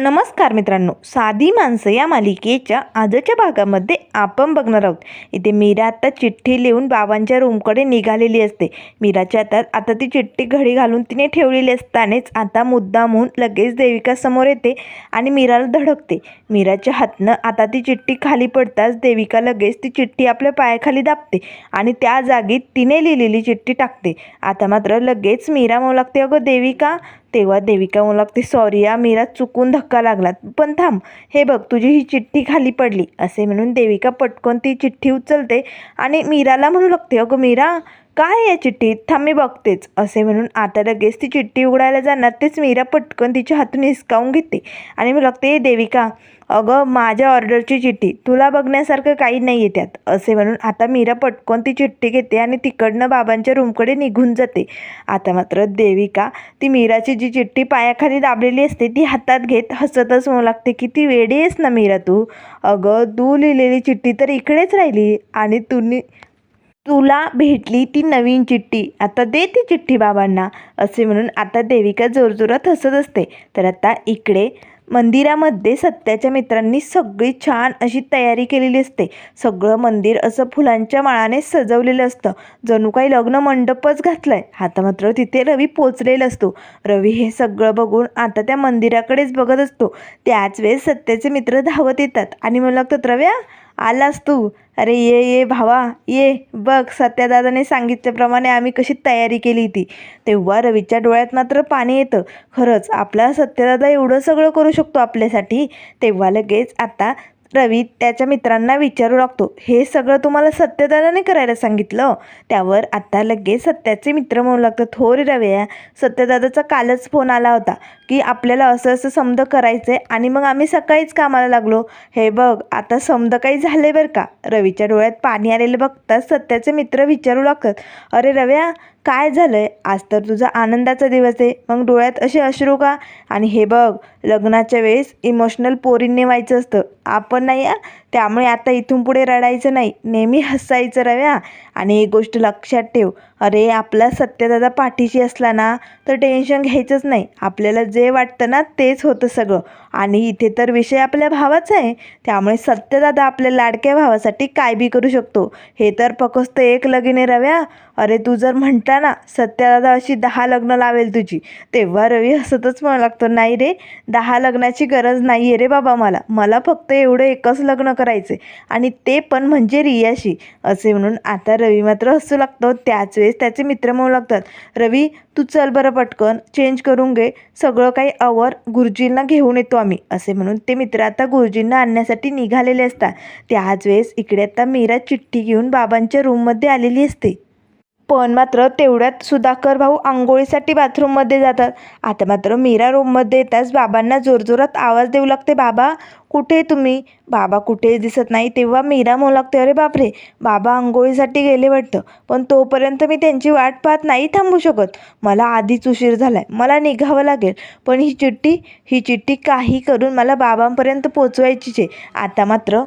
नमस्कार मित्रांनो. साधी माणसं या मालिकेच्या आजच्या भागामध्ये आपण बघणार आहोत. इथे मीरा आता चिठ्ठी लिहून बाबांच्या रूमकडे निघालेली असते. मीराच्या हातात आता ती चिठ्ठी घडी घालून तिने ठेवलेली असतानाच आता मुद्दामहून लगेच देविका समोर येते आणि मीराला धडकते. मीराच्या हातनं आता ती चिठ्ठी खाली पडताच देविका लगेच ती चिठ्ठी आपल्या पायाखाली दाबते आणि त्या जागी तिने लिहिलेली चिठ्ठी टाकते. आता मात्र लगेच मीरा म्हणू लागते अगं देविका तेव्हा देविका म्हणू लागते सॉरी या मीरा चुकून धक्का लागला पण थांब हे बघ तुझी ही चिठ्ठी खाली पडली. असे म्हणून देविका पटकन ती चिठ्ठी उचलते आणि मीराला म्हणू लागते अगं मीरा काय आहे या चिठ्ठीत? थांबी बघतेच असे म्हणून आता लगेच ती चिठ्ठी उघडायला जाणार. तेच मीरा पटकन तिच्या हातून हिसकावून घेते. आणि मी लागते देविका अगं माझ्या ऑर्डरची चिठ्ठी तुला बघण्यासारखं काही नाही आहे त्यात असे म्हणून आता मीरा पटकन ती चिठ्ठी घेते आणि तिकडनं बाबांच्या रूमकडे निघून जाते. आता मात्र देविका ती मीराची जी चिठ्ठी पायाखाली दाबलेली असते ती हातात घेत हसतच म्हणू लागते की ती वेडी आहेस ना मीरा तू. अगं तू लिहिलेली चिठ्ठी तर इकडेच राहिली आणि तुम्ही तुला भेटली ती नवीन चिठ्ठी. आता दे ती चिठ्ठी बाबांना. असे म्हणून आता देविका जोरजोरात हसत असते. तर आता इकडे मंदिरामध्ये सत्याच्या मित्रांनी सगळी छान अशी तयारी केलेली असते. सगळं मंदिर असं फुलांच्या माळाने सजवलेलं असतं. जणू काही लग्न मंडपच घातलाय. आता मात्र तिथे रवी पोचलेला असतो. रवी हे सगळं बघून आता त्या मंदिराकडेच बघत असतो. त्याच वेळेस सत्याचे मित्र धावत येतात. आणि मला लागतात रव्या आलास तू? अरे ये ये भावा ये बघ सत्यादादाने सांगितल्याप्रमाणे आम्ही कशी तयारी केली ती. तेव्हा रवीच्या डोळ्यात मात्र पाणी येतं. खरंच आपला सत्यदादा एवढं सगळं करू शकतो आपल्यासाठी? तेव्हा लगेच आता रवी त्याच्या मित्रांना विचारू लागतो. हे सगळं तुम्हाला सत्यदादाने करायला सांगितलं. त्यावर आता लगेच सत्याचे मित्र म्हणू लागतात हो रे रव्या सत्यदादाचा कालच फोन आला होता की आपल्याला असं असं समद करायचं आहे आणि मग आम्ही सकाळीच कामाला लागलो. हे बघ आता समद काही झाले बरं का? रवीच्या डोळ्यात पाणी आलेलं बघताच सत्याचे मित्र विचारू लागतात अरे रव्या काय झालंय? आज तर तुझा आनंदाचा दिवस आहे. मग डोळ्यात असे अश्रू का? आणि हे बघ लग्नाच्या वेळेस इमोशनल पोरींनी व्हायचं असतं. आपण नाही आ त्यामुळे आता इथून पुढे रडायचं नाही. नेहमी हसायचं रव्या. आणि एक गोष्ट लक्षात ठेव. अरे आपला सत्यदादा पाठीशी असला ना तर टेन्शन घ्यायचंच नाही. आपल्याला जे वाटतं ना तेच होतं सगळं. आणि इथे तर विषय आपल्या भावाचा आहे. त्यामुळे सत्यदादा आपल्या लाडक्या भावासाठी काय बी करू शकतो. हे तर फकस्त एक लगीने रव्या. अरे तू जर म्हटला ना सत्यदादा अशी दहा लग्न लावेल तुझी तेव्हा रवी हसतच म्हणू लागतो नाही रे दहा लग्नाची गरज नाही आहे रे बाबा मला. मला फक्त एवढं एकच लग्न करायचे. आणि ते पण म्हणजे रियाशी असे म्हणून आता रवी मात्र हसू लागतो. त्याच वेळेस त्याचे मित्र म्हणू लागतात रवी तू चल बरं पटकन चेंज करून घे. सगळं काही आवर गुरुजींना घेऊन येतो आम्ही. असे म्हणून ते मित्र आता गुरुजींना आणण्यासाठी निघालेले असतात. त्याच वेळेस इकडे आता मीरा चिठ्ठी घेऊन बाबांच्या रूममध्ये आलेली असते. पण मात्र तेवढ्यात सुधाकर भाऊ आंघोळीसाठी बाथरूममध्ये जातात. आता मात्र मीरा रूममध्ये येताच बाबांना जोरजोरात आवाज देऊ लागते बाबा कुठे तुम्ही? बाबा कुठे दिसत नाही. तेव्हा मीरा म्हणू लागते अरे बापरे बाबा आंघोळीसाठी गेले वाटतं पण तोपर्यंत मी त्यांची वाट पाहत नाही थांबू शकत. मला आधीच उशीर झाला आहे मला निघावं लागेल पण ही चिठ्ठी ही चिठ्ठी काही करून मला बाबांपर्यंत पोचवायचीच आहे. आता मात्र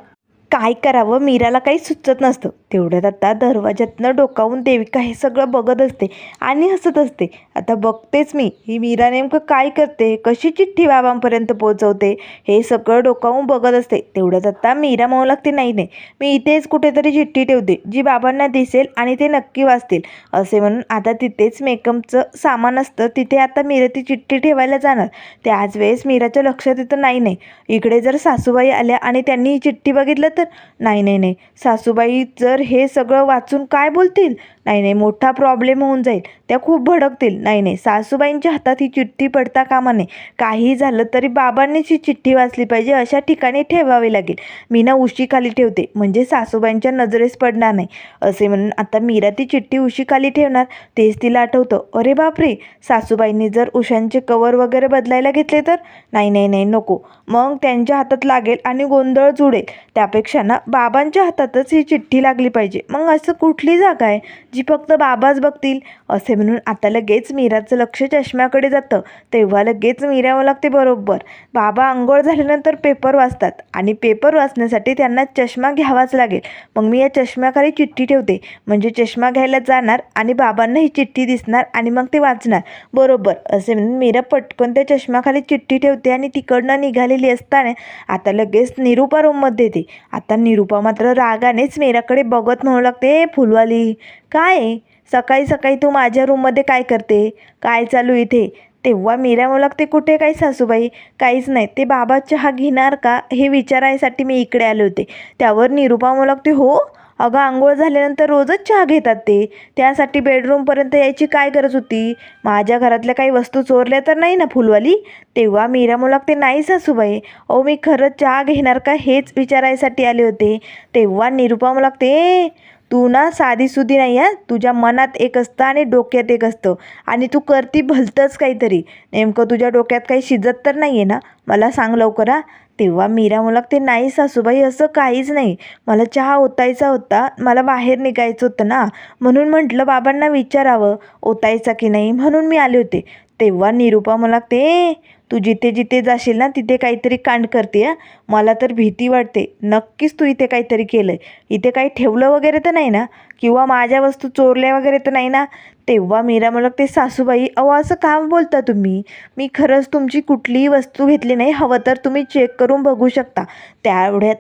काय करावं? मीराला काही सुचत नसतं. तेवढ्यात आता दरवाज्यातनं डोकावून देविका हे सगळं बघत असते आणि हसत असते. आता बघतेच मी ही मीरा नेमकं काय करते? कशी चिठ्ठी बाबांपर्यंत पोहोचवते हे सगळं डोकावून बघत असते. तेवढ्यात आता मीरा म्हणू लागते नाही नाही मी इथेच कुठेतरी चिठ्ठी ठेवते जी बाबांना दिसेल आणि ते नक्की वाचतील. असे म्हणून आता तिथेच मेकअपचं सामान असतं. तिथे आता मीरा ती चिठ्ठी ठेवायला जाणार. त्याच वेळेस मीराच्या लक्षात येतं नाही नाही इकडे जर सासूबाई आल्या आणि त्यांनी ही चिठ्ठी बघितलं तर नाही नाही नाही. सासूबाई जर हे सगळं वाचून काय बोलतील? नाही नाही. मोठा प्रॉब्लेम होऊन जाईल. त्या खूप भडकतील. नाही नाही. सासूबाईंच्या हातात ही चिठ्ठी पडता कामा नये. काही झालं तरी बाबांनीच ही चिठ्ठी वाचली पाहिजे अशा ठिकाणी ठेवावी लागेल. मी ना उशीखाली ठेवते. म्हणजे सासूबाईंच्या नजरेस पडणार नाही. असे म्हणून आता मीरा ती चिठ्ठी उशीखाली ठेवणार. तेच तिला आठवतं. अरे बापरे! सासूबाईंनी जर उशांचे कवर वगैरे बदलायला घेतले तर? नाही नाही नाही. नको. मग त्यांच्या हातात लागेल आणि गोंधळ जुडेल. त्यापेक्षा ना बाबांच्या हातातच ही चिठ्ठी लागली पाहिजे. मग असं कुठली जागा आहे जी फक्त बाबाच बघतील? असे म्हणून आता लगेच मीराचं लक्ष चष्म्याकडे जातं. तेव्हा लगेच मीरावं लागते बरोबर. बाबा आंघोळ झाल्यानंतर पेपर वाचतात आणि पेपर वाचण्यासाठी त्यांना चष्मा घ्यावाच लागेल. मग मी या चष्म्याखाली चिठ्ठी ठेवते. म्हणजे चष्मा घ्यायला जाणार आणि बाबांना ही चिठ्ठी दिसणार आणि मग ते वाचणार. बरोबर. असे म्हणून मीरा पटकन त्या चष्म्याखाली चिठ्ठी ठेवते आणि तिकडनं निघालेली असताना आता लगेच निरूपा रूममध्ये येते. आता निरूपा मात्र रागानेच मीराकडे बघत म्हणू लागते "ए, फुलवाली काय आहे? सकाळी सकाळी तू माझ्या रूममध्ये काय करते? काय चालू इथे? तेव्हा मीरा म्हणू ते कुठे काय सासूबाई? काहीच नाही. ते बाबा चहा घेणार का? हे विचारायसाठी मी इकडे आले होते. त्यावर निरूपा म्हणू ते हो? अगं आंघोळ झाल्यानंतर रोजच चहा घेतात ते. त्यासाठी बेडरूमपर्यंत यायची काय गरज होती? माझ्या घरातल्या काही वस्तू चोरल्या तर नाही ना फुलवाली? तेव्हा मीरा म्हणू लागते नाही सासूबाई. अहो मी खरंच चहा घेणार का हेच विचारायसाठी आले होते. तेव्हा निरूपा म्हणू ते तू ना साधीसुधी नाही आहे तुझ्या मनात एक असतं आणि डोक्यात एक असतं. आणि तू करती भलतंच काहीतरी. नेमकं तुझ्या डोक्यात काही शिजत तर नाही आहे ना? मला सांग लवकर हा? तेव्हा मीरा मुलाक ते नाही सासूबाई असं काहीच नाही. मला चहा ओतायचा होता. मला बाहेर निघायचं होतं ना. म्हणून म्हटलं बाबांना विचारावं ओतायचा की नाही? म्हणून मी आले होते. तेव्हा निरूपा मला ते तू जिथे जिथे जाशील ना तिथे काहीतरी कांड करते मला तर भीती वाटते. नक्कीच तू इथे काहीतरी केलं आहे इथे काही ठेवलं वगैरे तर नाही ना? किंवा माझ्या वस्तू चोरल्या वगैरे तर नाही ना? तेव्हा मीरा ते सासूबाई अहो असं का बोलता तुम्ही? मी खरंच तुमची कुठलीही वस्तू घेतली नाही. हवं तर तुम्ही चेक करून बघू शकता. त्या एवढ्यात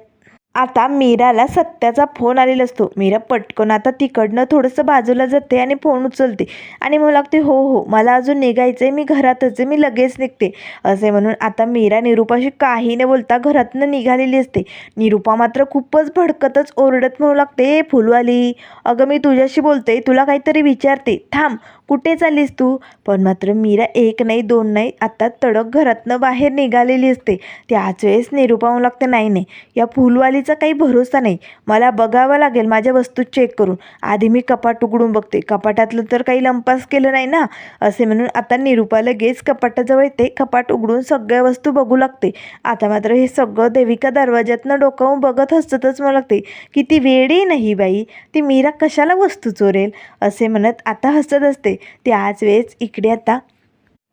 आता मीराला सत्याचा फोन आलेला असतो. मीरा पटकन आता तिकडनं थोडंसं बाजूला जाते आणि फोन उचलते. आणि मला लागते हो हो मला अजून निघायचं आहे मी घरातच आहे मी लगेच निघते. असे म्हणून आता मीरा निरूपाशी काही न बोलता घरातनं निघालेली असते. निरूपा मात्र खूपच भडकतच ओरडत म्हणू लागते "ए, फुलवाली अगं मी तुझ्याशी बोलते तुला काहीतरी विचारते थांब कुठे चाललीस तू? पण मात्र मीरा एक नाही दोन नाही आता तडक घरातनं बाहेर निघालेली असते. त्याच वेळेस निरूपा लागते नाही नाही या फुलवालीचा काही भरोसा नाही. मला बघावं लागेल माझ्या वस्तू चेक करून. आधी मी कपाट उघडून बघते. कपाटातलं तर काही लंपास केलं नाही ना? असे म्हणून आता निरूपा लगेच कपाटाजवळ येते. कपाट उघडून सगळ्या वस्तू बघू लागते. आता मात्र हे सगळं देविका दरवाज्यातनं डोकावून बघत हसतच मला लागते. किती वेळही नाही बाई ती मीरा कशाला वस्तू चोरेल? असे म्हणत आता हसत असते. त्याच वेळेस इकडे आता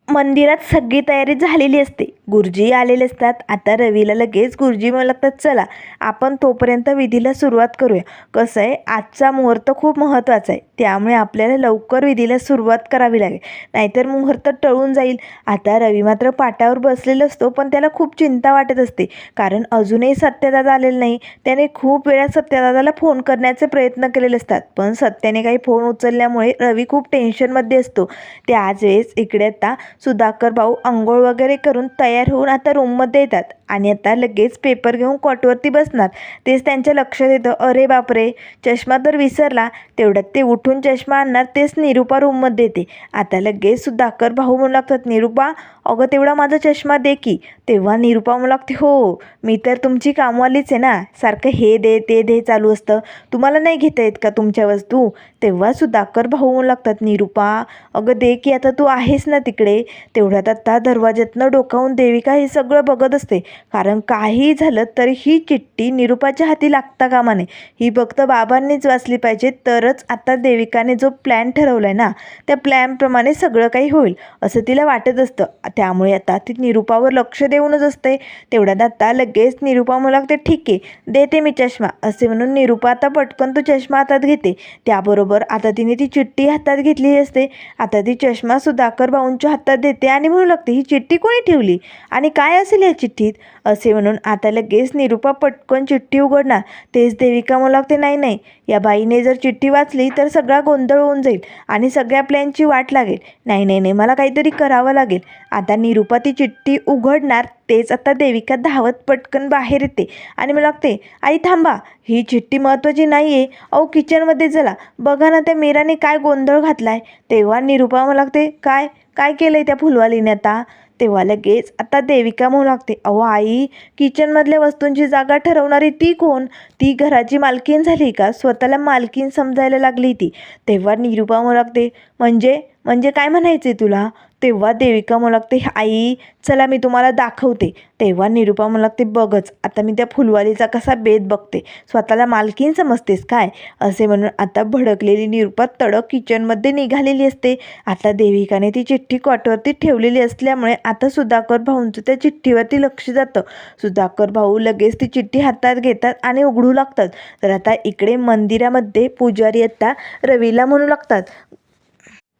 मंदिरात सगळी तयारी झालेली असते. गुरुजी आलेले असतात. आता रवीला लगेच गुरुजी म्हणू लागतात चला आपण तोपर्यंत विधीला सुरुवात करूया. कसं आहे आजचा मुहूर्त खूप महत्त्वाचा आहे. त्यामुळे आपल्याला लवकर विधीला सुरुवात करावी लागेल. नाहीतर मुहूर्त टळून जाईल. आता रवी मात्र पाटावर बसलेला असतो पण त्याला खूप चिंता वाटत असते. कारण अजूनही सत्यदादा आलेला नाही. त्याने खूप वेळा सत्यदादाला फोन करण्याचे प्रयत्न केलेले असतात. पण सत्याने काही फोन उचलल्यामुळे रवी खूप टेन्शनमध्ये असतो. त्याच वेळेस इकडे आता सुधाकर भाऊ आंघोळ वगैरे करून तयार होऊन आता रूममध्ये येतात. आणि आता लगेच पेपर घेऊन कॉटवरती बसणार. तेच त्यांच्या लक्षात येतं अरे बापरे! चष्मा तर विसरला. तेवढ्यात ते उठून चष्मा आणणार तेच निरूपा रूममध्ये येते. आता लगेच सुधाकर भाऊ म्हणू लागतात निरूपा अगं तेवढा माझा चष्मा दे की. तेव्हा निरूपा म्हणू लागते हो मी तर तुमची कामवालीच आहे ना. सारखं हे दे ते दे चालू असतं. तुम्हाला नाही घेता येत का तुमच्या वस्तू? तेव्हा सुधाकर भाऊ म्हणू लागतात निरूपा अगं दे की आता तू आहेस ना तिकडे. तेवढ्यात आता दरवाज्यातनं डोकावून देविका हे सगळं बघत असते. कारण काही झालं तरी ही चिठ्ठी निरूपाच्या हाती लागता कामा नये. ही फक्त बाबांनीच वाचली पाहिजे तरच आता देविकाने जो प्लॅन ठरवला आहे ना त्या प्लॅनप्रमाणे सगळं काही होईल असं तिला वाटत असतं. त्यामुळे आता ती निरूपावर लक्ष देऊनच असते. तेवढ्यात आता लगेच निरूपा मला लागते ठीक आहे देते मी चष्मा. असे म्हणून निरूपा आता पटकन तो चष्मा हातात घेते. त्याबरोबर आता तिने ती चिठ्ठी हातात घेतलेली असते. आता ती चष्मा सुधाकर भाऊंच्या हातात देते आणि म्हणू लागते ही चिठ्ठी कोणी ठेवली? आणि काय असेल या चिठ्ठीत? असे म्हणून आता लगेच निरूपा पटकन चिठ्ठी उघडणार. तेच देविका मला लागते नाही नाही या बाईने जर चिठ्ठी वाचली तर सगळा गोंधळ होऊन जाईल आणि सगळ्या प्लॅनची वाट लागेल. नाही नाही नाही मला काहीतरी करावं लागेल. आता निरूपा ती चिठ्ठी उघडणार तेच आता देविका धावत पटकन बाहेर येते आणि मला लागते आई थांबा ही चिठ्ठी महत्त्वाची नाही आहे अहो किचनमध्ये चला. बघा ना त्या मीराने काय गोंधळ घातला आहे तेव्हा निरूपा मला लागते काय काय केलं आहे त्या फुलवालीने आता? तेव्हा लगेच आता देविका म्हणू लागते अहो आई किचनमधल्या वस्तूंची जागा ठरवणारी ती कोण? ती घराची मालकीन झाली का? स्वतःला मालकीन समजायला लागली ती. तेव्हा निरूपा म्हणू लागते म्हणजे म्हणजे काय म्हणायचं आहे तुला? तेव्हा देविका मला लागते आई चला मी तुम्हाला दाखवते. तेव्हा निरुपा मला लागते बघच आता मी त्या फुलवालीचा कसा बेत बघते. स्वतःला मालकीन समजतेस काय? असे म्हणून आता भडकलेली निरुपा तडक किचनमध्ये निघालेली असते. आता देविकाने ती चिठ्ठी कॉटवरती ठेवलेली असल्यामुळे आता सुधाकर भाऊंचं त्या चिठ्ठीवरती लक्ष जातं. सुधाकर भाऊ लगेच ती चिठ्ठी हातात घेतात आणि उघडू लागतात. तर आता इकडे मंदिरामध्ये पुजारी आता रवीला म्हणू लागतात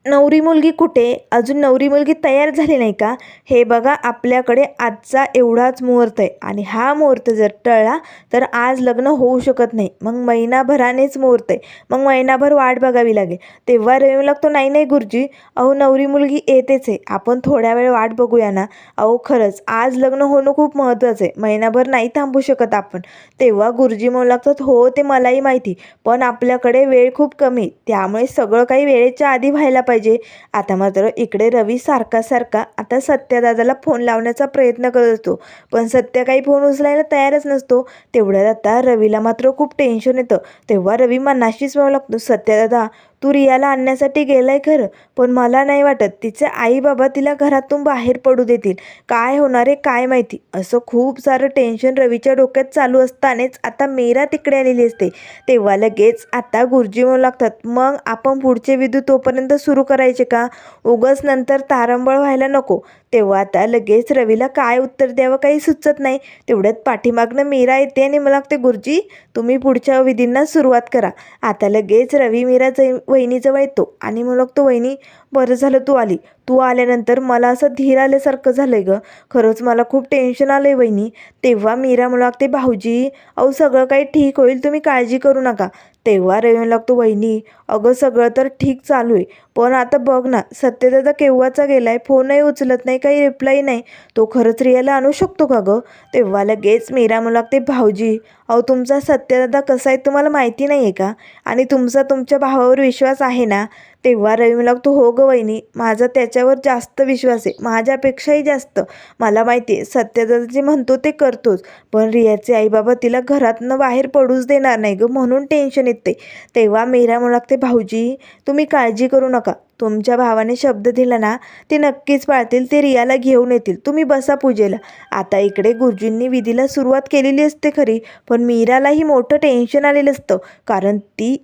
नवरी मुलगी कुठे? अजून नवरी मुलगी तयार झाली नाही का? हे बघा आपल्याकडे आजचा एवढाच मुहूर्त आहे. आणि हा मुहूर्त जर टळला तर आज लग्न होऊ शकत नाही. मग महिनाभरानेच मुहूर्त आहे. मग महिनाभर वाट बघावी लागेल. तेव्हा रवी लागतो नाही नाही गुरुजी. अहो नवरी मुलगी येतेच आहे. आपण थोड्या वेळ वाट बघूया ना. अहो खरंच. आज लग्न होणं खूप महत्त्वाचं आहे. महिनाभर नाही थांबू शकत आपण. तेव्हा गुरुजी म्हणू लागतात हो ते मलाही माहिती. पण आपल्याकडे वेळ खूप कमी त्यामुळे सगळं काही वेळेच्या आधी व्हायला पाहिजे. आता मात्र इकडे रवी सारखा सारखा आता सत्यादादाला फोन लावण्याचा प्रयत्न करत असतो. पण सत्य काही फोन उचलायला तयारच नसतो. तेवढ्यात आता रवीला मात्र खूप टेन्शन येतं. तेव्हा रवी मनाशीच म्हणू लागतो सत्यादादा तू रियाला आणण्यासाठी गेलाय खरं पण मला नाही वाटत तिचे आई बाबा तिला घरातून बाहेर पडू देतील. काय होणार आहे काय माहिती? असं खूप सारं टेन्शन रवीच्या डोक्यात चालू असतानाच आता मीरा तिकडे आलेली असते. तेव्हा लगेच आता गुरुजी म्हणू लागतात मग आपण पुढचे विधू तोपर्यंत सुरू करायचे का? उगस नंतर तारंबळ व्हायला नको. तेव्हा आता लगेच रवीला काय उत्तर द्यावं काही सुचत नाही. तेवढ्यात पाठीमागनं मीरा येते आणि मला लागते गुरुजी तुम्ही पुढच्या विधींना सुरुवात करा. आता लगेच रवी मीरा जै वहिनीजवळ येतो आणि मग तो वहिनी बरं झालं तू आली. तू आल्यानंतर मला असं धीर आल्यासारखं झालं आहे गं. खरंच मला खूप टेन्शन आलं आहे वहिनी. तेव्हा मीरा म्हणू लागते भाऊजी अहो सगळं काही ठीक होईल तुम्ही काळजी करू नका. तेव्हा रवी लागतो वहिनी अगं सगळं तर ठीक चालू आहे. पण आता बघ ना सत्यदादा केव्हाचा गेला आहे फोनही उचलत नाही काही रिप्लाय नाही. तो खरंच रियाला आणू शकतो का गं? तेव्हा लगेच मीरा म्हणू लागते भाऊजी अहो तुमचा सत्यदादा कसा आहे तुम्हाला माहिती नाही आहे का? आणि तुमचा तुमच्या भावावर विश्वास आहे ना तेव्हा रवी मला लागतो हो गं वहिनी माझा त्याच्यावर जास्त विश्वास आहे. माझ्यापेक्षाही जास्त. मला माहिती आहे सत्यदा जे म्हणतो ते करतोच. पण रियाचे आईबाबा तिला घरातनं बाहेर पडूच देणार नाही गं म्हणून टेन्शन येते तेव्हा मीरा म्हणू लागते भाऊजी तुम्ही काळजी करू नका. तुमच्या भावाने शब्द दिला ना ते नक्कीच पाळतील ते रियाला घेऊन येतील. तुम्ही बसा पूजेला. आता इकडे गुरुजींनी विधीला सुरुवात केलेली असते खरी पण मीरालाही मोठं टेन्शन आलेलं असतं. कारण ती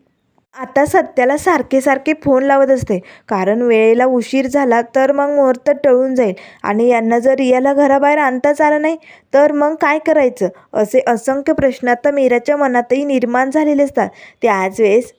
आता सत्याला सारखे सारखे फोन लावत असते. कारण वेळेला उशीर झाला तर मग मुहूर्त टळून जाईल. आणि यांना जर रियाला घराबाहेर आणताच आलं नाही तर मग काय करायचं? असे असंख्य प्रश्न आता मीराच्या मनातही निर्माण झालेले असतात. त्याच वेळेस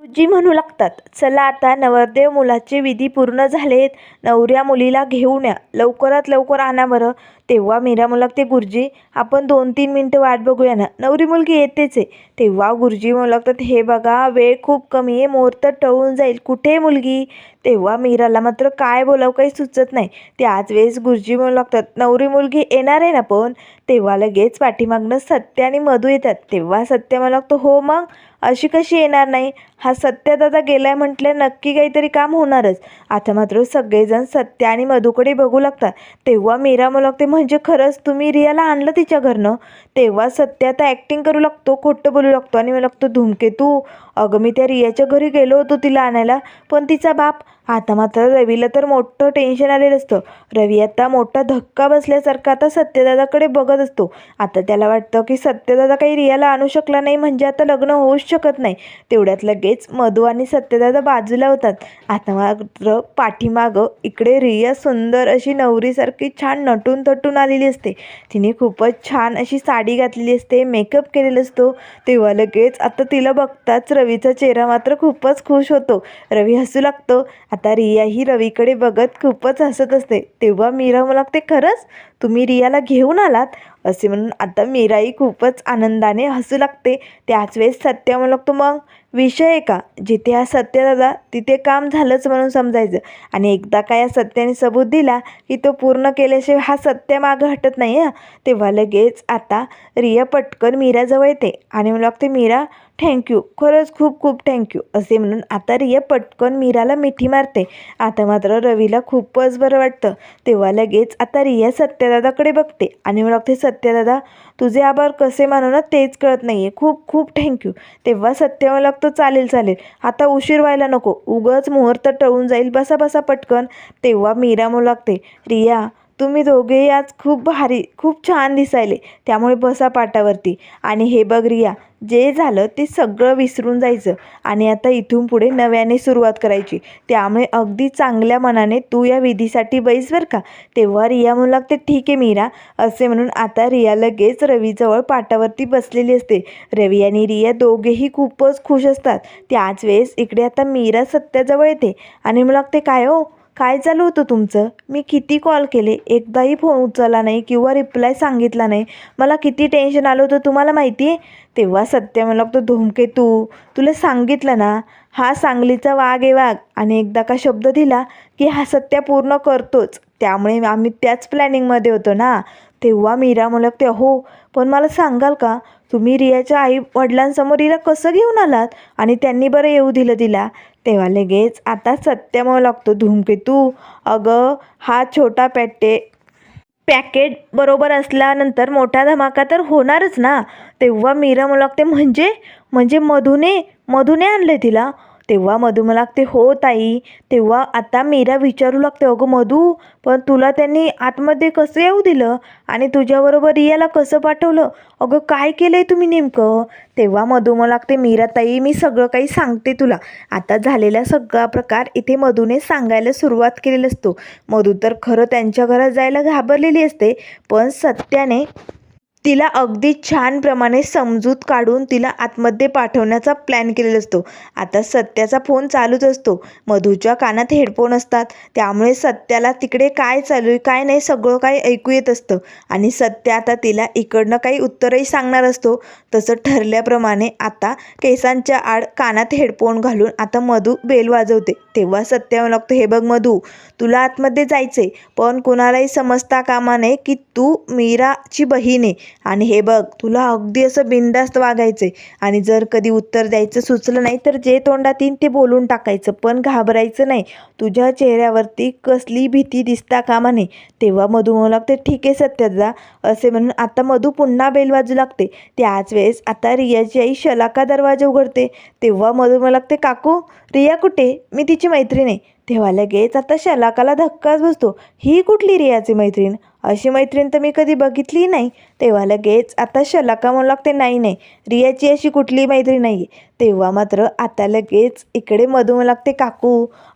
गुरुजी म्हणू लागतात चला आता नवरदेव मुलाचे विधी पूर्ण झालेत. नवऱ्या मुलीला घेऊन या. लवकरात लवकर आणा बरं. तेव्हा मीरा म्हणू लागते गुरुजी आपण दोन तीन मिनटं वाट बघूया ना. नवरी मुलगी येतेच आहे. तेव्हा गुरुजी म्हणू लागतात हे बघा वेळ खूप कमी आहे मुहूर्त टळून जाईल. कुठे मुलगी? तेव्हा मीराला मात्र काय बोलावं काही सुचत नाही. त्याच वेळेस गुरुजी म्हणू लागतात नवरी मुलगी येणार आहे ना पण? तेव्हा लगेच पाठीमागनं सत्य आणि मधू येतात. तेव्हा सत्य मला लागतो हो मग अशी कशी येणार नाही? हा सत्य दादा गेलाय म्हटलं नक्की काहीतरी काम होणारच. आता मात्र सगळेजण सत्य आणि मधूकडे बघू लागतात. तेव्हा मीरा मला लागते म्हणजे खरंच तुम्ही रियाला आणलं तिच्या घरनं? तेव्हा सत्य आता ॲक्टिंग करू लागतो खोटं बोलू लागतो आणि मला लागतो धुमकेतू. अगं मी त्या रियाच्या घरी गेलो होतो तिला आणायला पण तिचा बाप आता मात्र रवीला तर मोठं टेन्शन आलेलं असतं. रवी आता मोठा धक्का बसल्यासारखा आता सत्यदादाकडे बघत असतो. आता त्याला वाटतं की सत्यदादा काही रियाला आणू शकला नाही म्हणजे आता लग्न होऊच शकत नाही. तेवढ्यात लगेच मधू आणि सत्यदादा बाजूला होतात. आता मात्र पाठीमागं इकडे रिया सुंदर अशी नवरीसारखी छान नटून तटून आलेली असते. तिने खूपच छान अशी साडी घातलेली असते मेकअप केलेला असतो. तेव्हा लगेच आता तिला बघताच रवीचा चेहरा मात्र खूपच खुश होतो. रवी हसू लागतो. आता रिया ही रवीकडे बघत खूपच हसत असते. तेव्हा मीरा मला लागते खरंच? तुम्ही रियाला घेऊन आलात? असे म्हणून आता मीराही खूपच आनंदाने हसू लागते. त्याच वेळेस सत्य म्हणू लागतो मग विषय आहे का? जिथे हा सत्य दादा तिथे काम झालंच म्हणून समजायचं. आणि एकदा का या सत्याने सबूत दिला की तो पूर्ण केल्याशिवाय हा सत्य मागं हटत नाही हा? तेव्हा लगेच आता रिया पटकन मीराजवळ येते. आणि मला लागते मीरा थँक्यू खरंच खूप खूप थँक्यू असे म्हणून आता रिया पटकन मीराला मिठी मारते. आता मात्र रवीला खूपच बरं वाटतं. तेव्हा लगेच आता रिया सत्यदादाकडे बघते आणि मला सत्यदादा तुझे आभार कसे मानू ना तेच कळत नाही आहे खूप खूप थँक्यू तेव्हा सत्य मला लागतं चालेल चालेल. आता उशीर व्हायला नको. उगच मुहूर्त टळून जाईल बसा बसा पटकन. तेव्हा मीरा म्हणू लागते रिया तुम्ही दोघेही आज खूप भारी खूप छान दिसायले त्यामुळे बसा पाटावरती. आणि हे बघ रिया जे झालं ते सगळं विसरून जायचं आणि आता इथून पुढे नव्याने सुरुवात करायची. त्यामुळे अगदी चांगल्या मनाने तू या विधीसाठी बैस बरं का. तेव्हा रिया म्हणू लागते ठीक आहे मीरा असे म्हणून आता रिया लगेच रवीजवळ पाटावरती बसलेली असते. रवी आणि रिया दोघेही खूपच खुश असतात. त्याच वेळेस इकडे आता मीरा सत्याजवळ येते आणि म्हणू लागते काय हो? काय चालू होतं तुमचं? मी किती कॉल केले? एकदाही फोन उचलला नाही किंवा रिप्लाय सांगितला नाही. मला किती टेन्शन आलं होतं तुम्हाला माहिती आहे? तेव्हा सत्य म्हणलं तो धुमके तू तुला सांगितलं ना हा सांगलीचा वाघ आहे वाघ. आणि एकदा का शब्द दिला की हा सत्य पूर्ण करतोच. त्यामुळे आम्ही त्याच प्लॅनिंगमध्ये होतो ना. तेव्हा मीरा मला ते हो पण मला सांगाल का? तुम्ही रियाच्या आई वडिलांसमोर हिला कसं घेऊन आलात? आणि त्यांनी बरं येऊ दिलं तिला. तेव्हा लगेच आता सत्य मला लागतो धूमकेतू अगं हा छोटा पॅटे पॅकेट बरोबर असल्यानंतर मोठा धमाका तर होणारच ना. तेव्हा मीरा मला लागते म्हणजे म्हणजे मधूने मधुने आणले तिला? तेव्हा मधू मला लागते हो ताई. तेव्हा आता मीरा विचारू लागते अगं मधू पण तुला त्यांनी आतमध्ये कसं येऊ दिलं आणि तुझ्याबरोबर रियाला कसं पाठवलं? अगं काय केलं आहे तुम्ही नेमकं? तेव्हा मधू मला लागते मीरा ताई मी सगळं काही सांगते तुला. आता झालेला सगळा प्रकार इथे मधूने सांगायला सुरुवात केलेली असतो. मधू तर खरं त्यांच्या घरात जायला घाबरलेली असते पण सत्याने तिला अगदी छानप्रमाणे समजूत काढून तिला आतमध्ये पाठवण्याचा प्लॅन केलेला असतो. आता सत्याचा फोन चालूच असतो. मधूच्या कानात हेडफोन असतात. त्यामुळे सत्याला तिकडे काय चालू आहे काय नाही सगळं काही ऐकू येत असतं. आणि सत्य आता तिला इकडनं काही उत्तरही सांगणार असतो. तसं ठरल्याप्रमाणे आता केसांच्या आड कानात हेडफोन घालून आता मधू बेल वाजवते. तेव्हा सत्य लागतो हे बघ मधू तुला आतमध्ये जायचंय. पण कुणालाही समजता कामा नये की तू मीराची बहीण आहे. आणि हे बघ तुला अगदी असं बिनधास्त वागायचंय. आणि जर कधी उत्तर द्यायचं सुचलं नाही तर जे तोंडात येईन ते बोलून टाकायचं. पण घाबरायचं नाही. तुझ्या चेहऱ्यावरती कसली भीती दिसता कामा नये. तेव्हा मधू म्हणू लागते ठीक आहे सत्यदा असे म्हणून आता मधू पुन्हा बेल वाजू लागते. त्याच वेळेस आता रियाची आई शलाका दरवाजा उघडते. तेव्हा मधू म्हणू लागते काकू रिया कुठे? मी तिची मैत्रीण आहे. तेव्हा लगेच आता शलाकाला धक्काच बसतो. ही कुठली रियाची मैत्रीण? अशी मैत्रीण तर मी कधी बघितली नाही. तेव्हा लगेच आता शलाका म्हणू लागते नाही नाही रियाची अशी कुठली मैत्रीण नाही आहे तेव्हा मात्र आता लगेच इकडे मधू म्हणू लागते काकू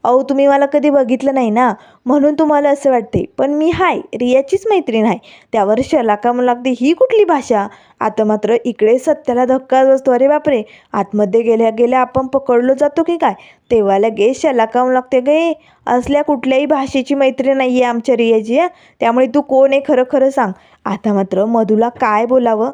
अहो तुम्ही मला कधी बघितलं नाही ना? म्हणून तुम्हाला असं वाटते पण मी हाय रियाचीच मैत्रीण आहे. त्यावर शलाका म्हणू लागते ही कुठली भाषा? आता मात्र इकडे सत्याला धक्का बसतो अरे बापरे आतमध्ये गेल्या गेल्या आपण पकडलो जातो की काय? तेव्हा लगेच शलाका म्हणू लागते गे असल्या कुठल्याही भाषेची मैत्री नाही आहे आमच्या रियाची त्यामुळे तू कोण आहे खरं खरं सांग. आता मात्र मधूला काय बोलावं?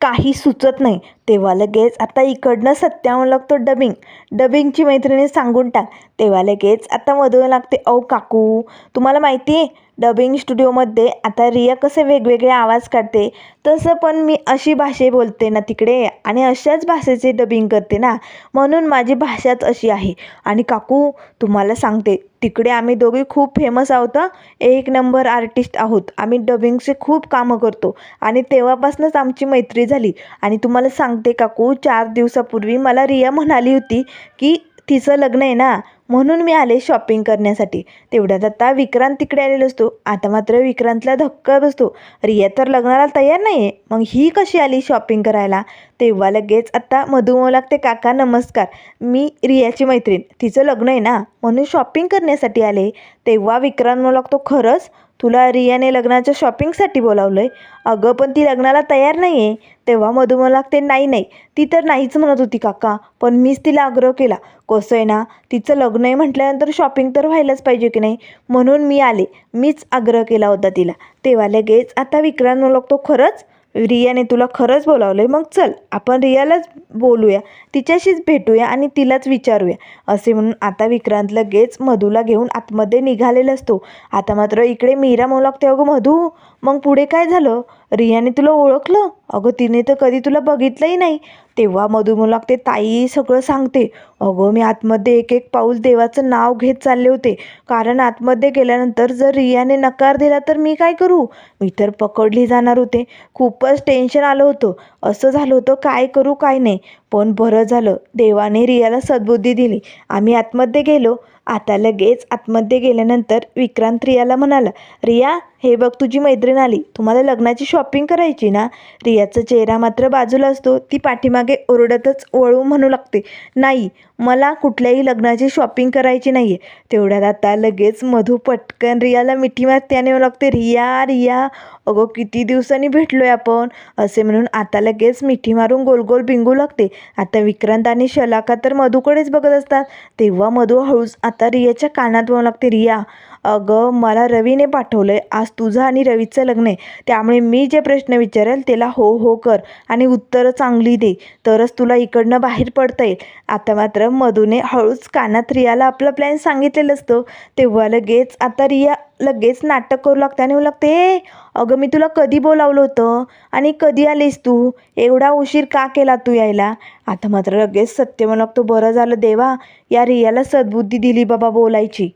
काही सुचत नाही. तेव्हा लगेच आता इकडनं सत्यावं लागतो डबिंग. डबिंगची मैत्रिणी सांगून टाक. तेव्हा लगेच आता मधून लागते औ काकू तुम्हाला माहिती आहे डबिंग स्टुडिओमध्ये आता रिया कसे वेगवेगळे आवाज काढते तसं पण मी अशी भाषे बोलते ना तिकडे आणि अशाच भाषेचे डबिंग करते ना म्हणून माझी भाषाच अशी आहे. आणि काकू तुम्हाला सांगते तिकडे आम्ही दोघे खूप फेमस आहोत एक नंबर आर्टिस्ट आहोत. आम्ही डबिंगचे खूप कामं करतो. आणि तेव्हापासूनच आमची मैत्री झाली. आणि तुम्हाला सांगते काकू चार दिवसापूर्वी मला रिया म्हणाली होती की तिचं लग्न आहे ना म्हणून मी आले शॉपिंग करण्यासाठी. तेवढ्यात आता विक्रांत तिकडे आलेला असतो. आता मात्र विक्रांतला धक्का बसतो. रिया तर लग्नाला तयार नाही आहे मग ही कशी आली शॉपिंग करायला? तेव्हा लगेच आता मधू लागते. काका नमस्कार. मी रियाची मैत्रीण. तिचं लग्न आहे ना? म्हणून शॉपिंग करण्यासाठी आले. तेव्हा विक्रांत म्हणू लागतो. खरंच? तुला रियाने लग्नाच्या शॉपिंगसाठी बोलावलं आहे अगं पण ती लग्नाला तयार नाही आहे तेव्हा मधू मला लागते नाही नाही. ती तर नाहीच म्हणत होती काका. पण मीच तिला आग्रह केला. कसं आहे ना तिचं लग्न आहे म्हटल्यानंतर शॉपिंग तर व्हायलाच पाहिजे की नाही? म्हणून मी आले. मीच आग्रह केला होता तिला. तेव्हा लगेच आता विक्रांत म्हणू लागतो खरंच? रियाने तुला खरंच बोलावलं आहे मग चल आपण रियालाच बोलूया. तिच्याशीच भेटूया आणि तिलाच विचारूया. असे म्हणून आता विक्रांत लगेच मधूला घेऊन आतमध्ये निघालेला असतो आता मात्र इकडे मीरा म्हणू लागते अगं मधू मग पुढे काय झालं? रियाने तुला ओळखलं? अगं तिने तर कधी तुला बघितलंही नाही. तेव्हा मधुमुलाक ते लागते ताई सगळं सांगते. अगं मी आतमध्ये एक एक पाऊल देवाचं नाव घेत चालले होते. कारण आतमध्ये गेल्यानंतर जर रियाने नकार दिला तर मी काय करू? मी तर पकडली जाणार होते. खूपच टेन्शन आलं होतं. असं झालं होतं काय करू काय नाही. पण बरं झालं. देवाने रियाला सद्बुद्धी दिली. आम्ही आतमध्ये गेलो. आता लगेच आतमध्ये गेल्यानंतर विक्रांत रियाला म्हणाला रिया हे बघ तुझी मैत्रीण आली. तुम्हाला लग्नाची शॉपिंग करायची ना? रियाचा चेहरा मात्र बाजूला असतो. ती पाठीमागे ओरडतच वळू म्हणू लागते. नाही मला कुठल्याही लग्नाची शॉपिंग करायची नाही आहे तेवढ्यात आता लगेच मधू पटकन रियाला मिठी मारते आणि म्हणू लागते रिया रिया अगं किती दिवसांनी भेटलो आहे आपण. असे म्हणून आता लगेच मिठी मारून गोल गोल बिंगू लागते. आता विक्रांत आणि शलाका तर मधूकडेच बघत असतात. तेव्हा मधू हळूच आता रियाच्या कानात म्हणू लागते रिया अगं मला रवीने पाठवलं आहे आज तुझं आणि रवीचं लग्न आहे. त्यामुळे मी जे प्रश्न विचारेल त्याला हो हो कर आणि उत्तरं चांगली दे. तरच तुला इकडनं बाहेर पडता येईल. आता मात्र मधूने हळूच कानात रियाला आपला प्लॅन सांगितलेलं असतं. तेव्हा लगेच आता रिया लगेच नाटक करू लागते आणि म्हणू लागते अगं मी तुला कधी बोलावलं होतं? आणि कधी आलीस तू? एवढा उशीर का केला तू यायला? आता मात्र लगेच सत्य म्हणू लागतो बरं झालं देवा या रियाला सद्बुद्धी दिली बाबा बोलायची.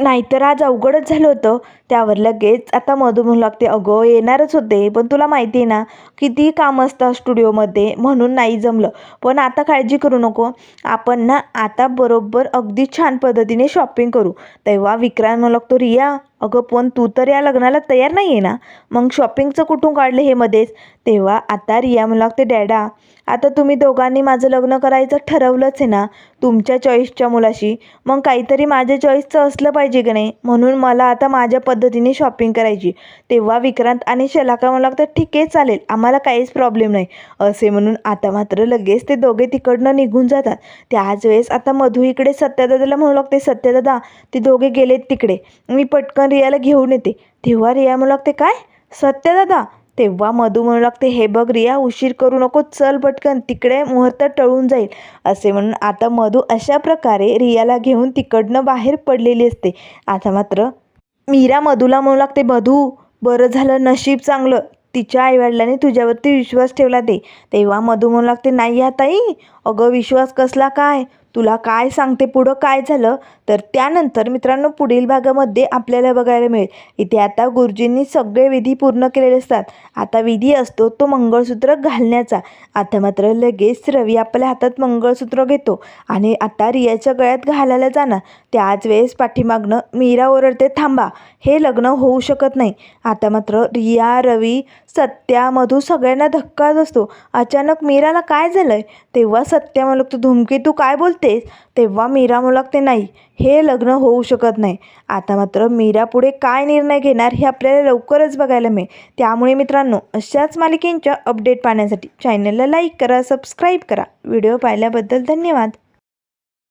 नाहीतर आज अवघडच झालं होतं. त्यावर लगेच आता मधू म्हणू लागते अगं येणारच होते पण तुला माहिती आहे ना किती काम असतं स्टुडिओमध्ये म्हणून नाही जमलं. पण आता काळजी करू नको. आपण ना आता बरोबर अगदी छान पद्धतीने शॉपिंग करू. तेव्हा विक्रांत म्हणू लागतो रिया अगं पण तू तर या लग्नाला तयार नाही आहे ना? मग शॉपिंगचं कुठून काढलं हे मध्येच? तेव्हा आता रिया म्हणू लागते डॅडा आता तुम्ही दोघांनी माझं लग्न करायचं ठरवलंच आहे ना तुमच्या चॉईसच्या मुलाशी. मग काहीतरी माझ्या चॉईसचं असलं पाहिजे की नाही? म्हणून मला आता माझ्या पद पद्धतीने शॉपिंग करायची. तेव्हा विक्रांत आणि शलाका म्हणू लागतात ठीक आहे चालेल. आम्हाला काहीच प्रॉब्लेम नाही. असे म्हणून आता मात्र लगेच ते दोघे तिकडनं निघून जातात. त्याच वेळेस आता मधू इकडे सत्यदादाला म्हणू लागते सत्यदादा ते दोघे गेलेत तिकडे. मी पटकन रियाला घेऊन येते. तेव्हा रिया म्हणू लागते काय? सत्यदादा? तेव्हा मधू म्हणू लागते हे बघ रिया उशीर करू नको चल पटकन तिकडे मुहूर्त टळून जाईल. असे म्हणून आता मधू अशा प्रकारे रियाला घेऊन तिकडनं बाहेर पडलेली असते. आता मात्र मीरा मधूला म्हणू लागते मधू बरं झालं नशीब चांगलं. तिच्या आईवडिलांनी तुझ्यावरती विश्वास ठेवला ते. तेव्हा मधू म्हणू लागते नाही या ताई अगं विश्वास कसला काय? तुला काय सांगते पुढं काय झालं? तर त्यानंतर मित्रांनो पुढील भागामध्ये आपल्याला बघायला मिळेल. इथे आता गुरुजींनी सगळे विधी पूर्ण केलेले असतात. आता विधी असतो तो मंगळसूत्र घालण्याचा. आता मात्र लगेच रवी आपल्या हातात मंगळसूत्र घेतो आणि आता रियाच्या गळ्यात घालायला जाणार. त्याच वेळेस पाठीमागनं मीरा ओरडते थांबा हे लग्न होऊ शकत नाही. आता मात्र रिया रवी सत्या मधू सगळ्यांना धक्काच असतो अचानक मीराला काय झालंय? तेव्हा सत्या म्हणू तू धुमके तू काय बोलतेस तेव्हा मीरा म्हणू नाही. हे लग्न होऊ शकत नाही. आता मात्र मीरा पुढे काय निर्णय घेणार हे आपल्याला लवकरच बघायला मिळेल. त्यामुळे मित्रांनो अशाच मालिकेंच्या अपडेट पाहण्यासाठी चॅनलला लाईक करा सबस्क्राईब करा. व्हिडिओ पाहिल्याबद्दल धन्यवाद.